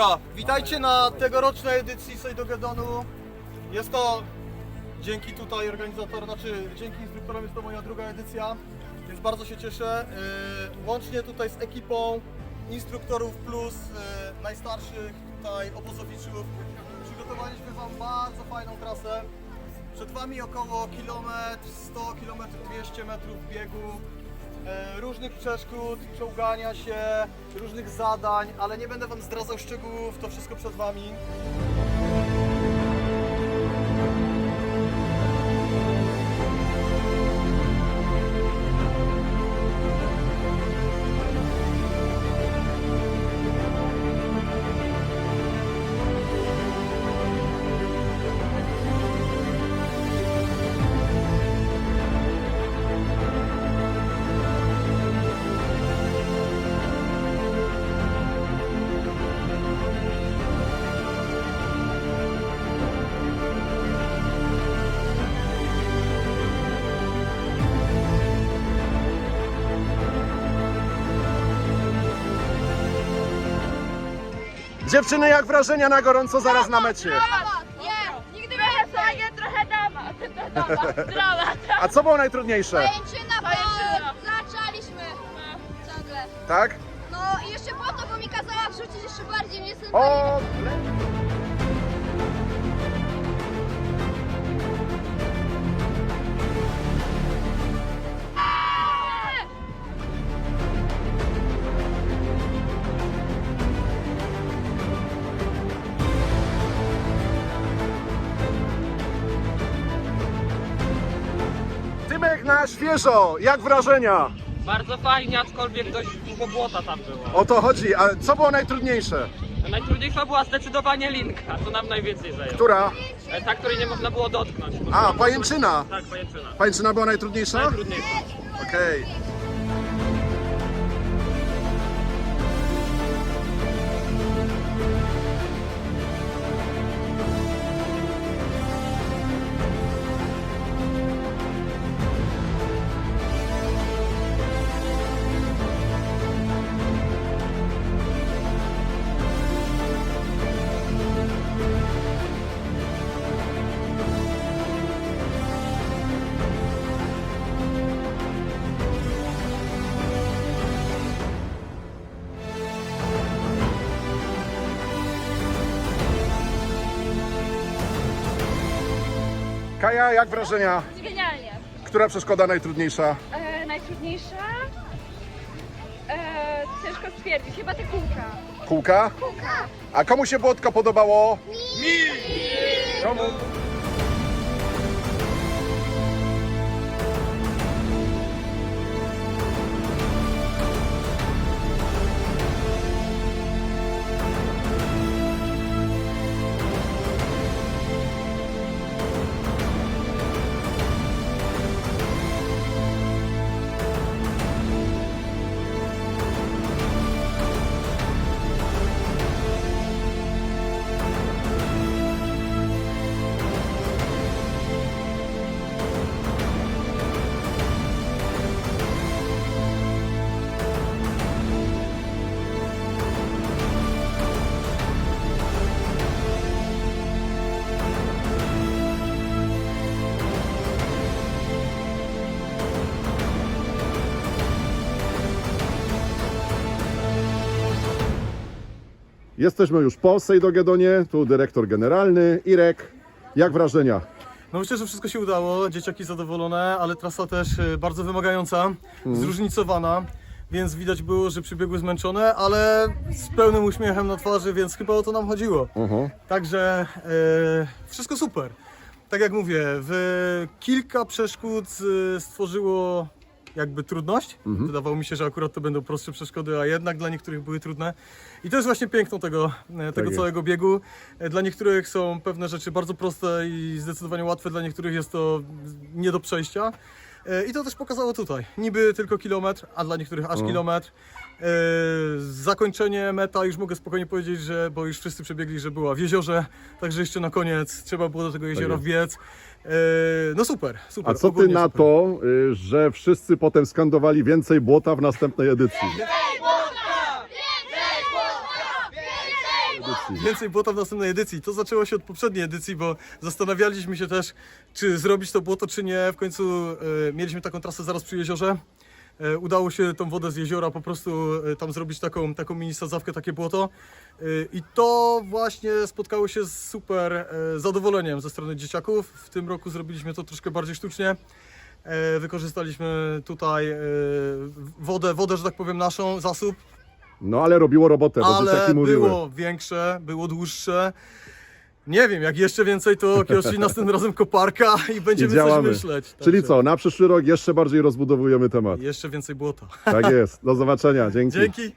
Dobra, witajcie na tegorocznej edycji Sejdogedonu. Jest to dzięki tutaj organizator, znaczy dzięki instruktorom jest to moja druga edycja, więc bardzo się cieszę. Yy, Łącznie tutaj z ekipą instruktorów plus yy, najstarszych tutaj obozowiczów przygotowaliśmy Wam bardzo fajną trasę. Przed Wami około kilometr, 100 km, 200 metrów biegu, różnych przeszkód, czołgania się, różnych zadań, ale nie będę Wam zdradzał szczegółów, to wszystko przed Wami. Dziewczyny, jak wrażenia na gorąco zaraz na mecie? Nie, nigdy nie nie trochę dama. Dramat. A co było najtrudniejsze? Pajęczyna, bo Pajęczyna. zaczęliśmy ciągle. Tak? No i jeszcze po to, bo mi kazała wrzucić jeszcze bardziej mnie O! Na świeżo, jak wrażenia? Bardzo fajnie, aczkolwiek dość dużo błota tam było. O to chodzi, a co było najtrudniejsze? Najtrudniejsza była zdecydowanie linka, to nam najwięcej zajęło. Która? E, Ta, której nie można było dotknąć. A, pajęczyna. Tak, pajęczyna. Pańczyna była najtrudniejsza? Najtrudniejsza. Okej. Kaja, jak wrażenia? Genialnie. Która przeszkoda najtrudniejsza? E, najtrudniejsza? E, ciężko stwierdzić, chyba te kółka. Kółka? A komu się błotko podobało? Mi! Komu? Jesteśmy już po Sejdogedonie, tu dyrektor generalny, Irek. Jak wrażenia? No myślę, że wszystko się udało, dzieciaki zadowolone, ale trasa też e, bardzo wymagająca, zróżnicowana, więc widać było, że przybiegły zmęczone, ale z pełnym uśmiechem na twarzy, więc chyba o to nam chodziło. Także e, wszystko super. Tak jak mówię, w kilka przeszkód e, stworzyło jakby trudność. Wydawało mi się, że akurat to będą prostsze przeszkody, a jednak dla niektórych były trudne. I to jest właśnie piękno tego, e, tego jest. całego biegu. E, Dla niektórych są pewne rzeczy bardzo proste i zdecydowanie łatwe, dla niektórych jest to nie do przejścia. E, I to też pokazało tutaj. Niby tylko kilometr, a dla niektórych aż kilometr. E, Zakończenie, meta, już mogę spokojnie powiedzieć, że, bo już wszyscy przebiegli, że była w jeziorze, także jeszcze na koniec trzeba było do tego jeziora jest. wbiec. E, No super, super. A co ty ogólnie na super. to, y, że wszyscy potem skandowali więcej błota w następnej edycji? Więcej błota! W następnej edycji. To zaczęło się od poprzedniej edycji, bo zastanawialiśmy się też, czy zrobić to błoto, czy nie. W końcu e, mieliśmy taką trasę zaraz przy jeziorze. E, udało się tą wodę z jeziora po prostu e, tam zrobić taką, taką mini sadzawkę, takie błoto. E, I to właśnie spotkało się z super e, zadowoleniem ze strony dzieciaków. W tym roku zrobiliśmy to troszkę bardziej sztucznie. Wykorzystaliśmy tutaj wodę, wodę, że tak powiem, naszą, zasób, No ale robiło robotę, bo ale dzieciaki mówiły. było większe, było dłuższe. Nie wiem, jak jeszcze więcej, to Kioshi następnym razem koparka i będziemy coś myśleć. Czyli Także co, na przyszły rok jeszcze bardziej rozbudowujemy temat. Jeszcze więcej błota. Tak jest. Do zobaczenia. Dzięki. Dzięki.